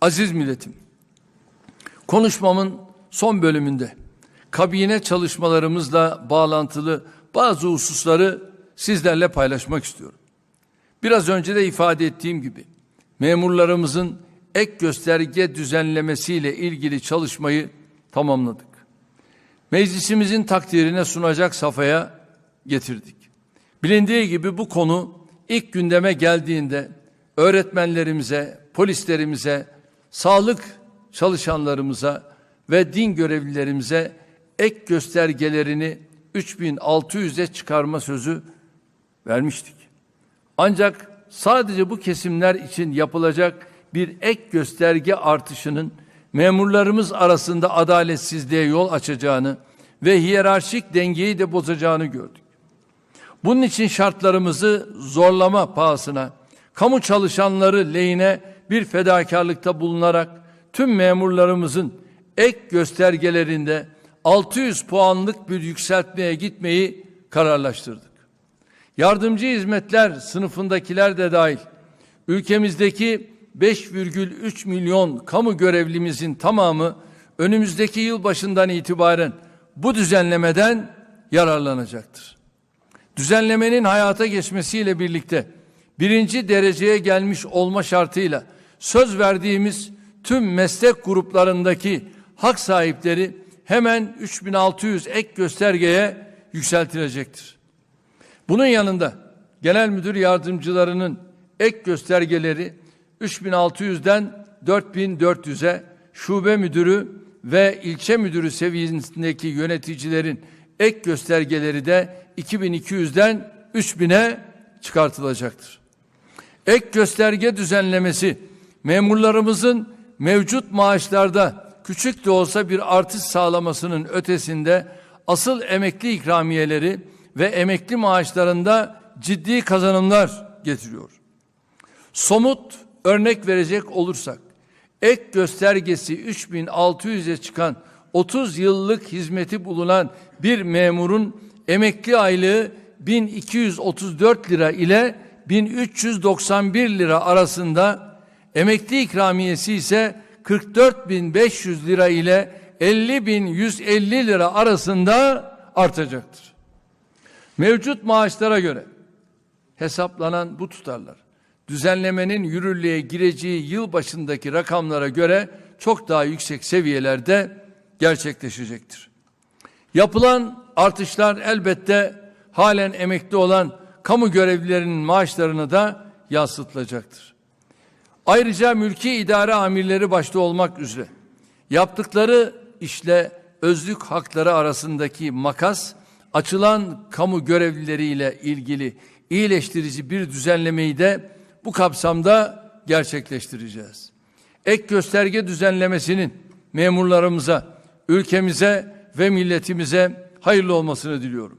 Aziz milletim, konuşmamın son bölümünde kabine çalışmalarımızla bağlantılı bazı hususları sizlerle paylaşmak istiyorum. Biraz önce de ifade ettiğim gibi memurlarımızın ek gösterge düzenlemesiyle ilgili çalışmayı tamamladık. Meclisimizin takdirine sunacak safhaya getirdik. Bilindiği gibi bu konu ilk gündeme geldiğinde öğretmenlerimize, polislerimize, sağlık çalışanlarımıza ve din görevlilerimize ek göstergelerini 3600'e çıkarma sözü vermiştik. Ancak sadece bu kesimler için yapılacak bir ek gösterge artışının memurlarımız arasında adaletsizliğe yol açacağını ve hiyerarşik dengeyi de bozacağını gördük. Bunun için şartlarımızı zorlama pahasına, kamu çalışanları lehine bir fedakarlıkta bulunarak tüm memurlarımızın ek göstergelerinde 600 puanlık bir yükseltmeye gitmeyi kararlaştırdık. Yardımcı hizmetler sınıfındakiler de dahil ülkemizdeki 5,3 milyon kamu görevlimizin tamamı önümüzdeki yıl başından itibaren bu düzenlemeden yararlanacaktır. Düzenlemenin hayata geçmesiyle birlikte birinci dereceye gelmiş olma şartıyla söz verdiğimiz tüm meslek gruplarındaki hak sahipleri hemen 3600 ek göstergeye yükseltilecektir. Bunun yanında genel müdür yardımcılarının ek göstergeleri 3600'den 4400'e şube müdürü ve ilçe müdürü seviyesindeki yöneticilerin ek göstergeleri de 2200'den 3000'e çıkartılacaktır. Ek gösterge düzenlemesi memurlarımızın mevcut maaşlarda küçük de olsa bir artış sağlamasının ötesinde asıl emekli ikramiyeleri ve emekli maaşlarında ciddi kazanımlar getiriyor. Somut örnek verecek olursak ek göstergesi 3600'e çıkan 30 yıllık hizmeti bulunan bir memurun emekli aylığı 1234 lira ile 1391 lira arasında emekli ikramiyesi ise 44.500 lira ile 50.150 lira arasında artacaktır. Mevcut maaşlara göre hesaplanan bu tutarlar düzenlemenin yürürlüğe gireceği yıl başındaki rakamlara göre çok daha yüksek seviyelerde gerçekleşecektir. Yapılan artışlar elbette halen emekli olan kamu görevlilerinin maaşlarını da yansıtılacaktır. Ayrıca mülki idare amirleri başta olmak üzere yaptıkları işle özlük hakları arasındaki makas açılan kamu görevlileriyle ilgili iyileştirici bir düzenlemeyi de bu kapsamda gerçekleştireceğiz. Ek gösterge düzenlemesinin memurlarımıza, ülkemize ve milletimize hayırlı olmasını diliyorum.